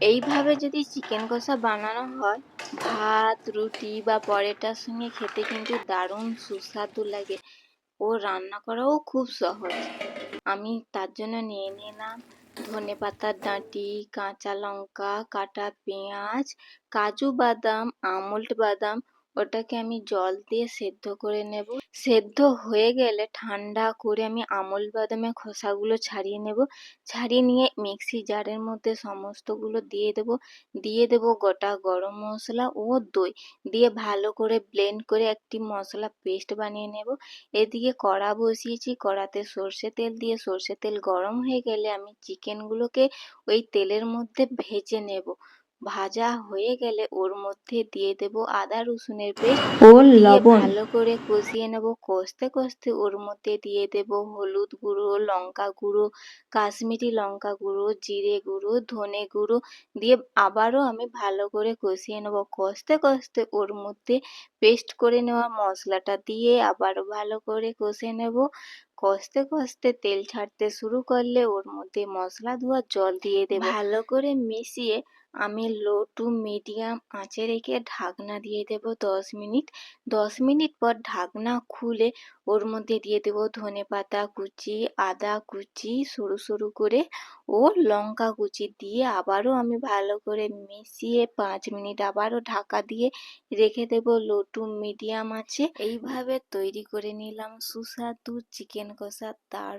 এইভাবে যদি চিকেন কষা বানানো হয়, ভাত, রুটি বা পরোটার সঙ্গে খেতে কিন্তু দারুণ সুস্বাদু লাগে। ও রান্না করাও খুব সহজ। আমি তার জন্য নিয়ে নিলাম ধনে পাতার ডাঁটি, কাঁচা লঙ্কা, কাটা পেঁয়াজ, কাজু বাদাম, আমন্ড বাদাম ওটাকে আমি জল দিয়ে সেদ্ধ করে নেব। সেদ্ধ হয়ে গেলে ঠান্ডা করে আমি আমন্ড বাদামের খোসাগুলো ছাড়িয়ে নেব। ছাড়িয়ে নিয়ে মিক্সি জারের মধ্যে সমস্তগুলো দিয়ে দেব। দিয়ে দেব গোটা গরম মশলা ও দই। দিয়ে ভালো করে ব্লেন্ড করে একটি মশলা পেস্ট বানিয়ে নেব। এদিকে কড়া বসিয়েছি, কড়াতে সর্ষে তেল দিয়ে সর্ষে তেল গরম হয়ে গেলে আমি চিকেনগুলোকে ওই তেলের মধ্যে ভেজে নেব। ভাজা হয়ে গেলে ওর মধ্যে দিয়ে দেব আদা রসুনের পেস্ট। ও লবণ। ভালো করে কষিয়ে নেব। কষতে কষতে ওর মধ্যে দিয়ে দেব হলুদ গুঁড়ো লঙ্কা গুঁড়ো কাশ্মীরি লঙ্কা গুঁড়ো জিরে গুঁড়ো ধনে গুঁড়ো। দিয়ে আবারও আমি ভালো করে কষিয়ে নেব। কষতে কষতে ওর মধ্যে পেস্ট করে নেওয়া মশলাটা দিয়ে আবারও ভালো করে কষে নেব। কষতে কষতে তেল ছাড়তে শুরু করলে ওর মধ্যে মশলা ধোয়ার জল দিয়ে দেব। ভালো করে মিশিয়ে আমি লো টু মিডিয়াম আঁচে রেখে ঢাকনা দিয়ে দেব দশ মিনিট। দশ মিনিট পর ঢাকনা খুলে ওর মধ্যে দিয়ে দেব ধনে পাতা কুচি, আদা কুচি, সরু সরু করে ও লঙ্কা কুচি দিয়ে আবারও আমি ভালো করে মিশিয়ে পাঁচ মিনিট আবারও ঢাকা দিয়ে রেখে দেব লো টু মিডিয়াম আছে এইভাবে তৈরি করে নিলাম সুস্বাদু চিকেন কষা তার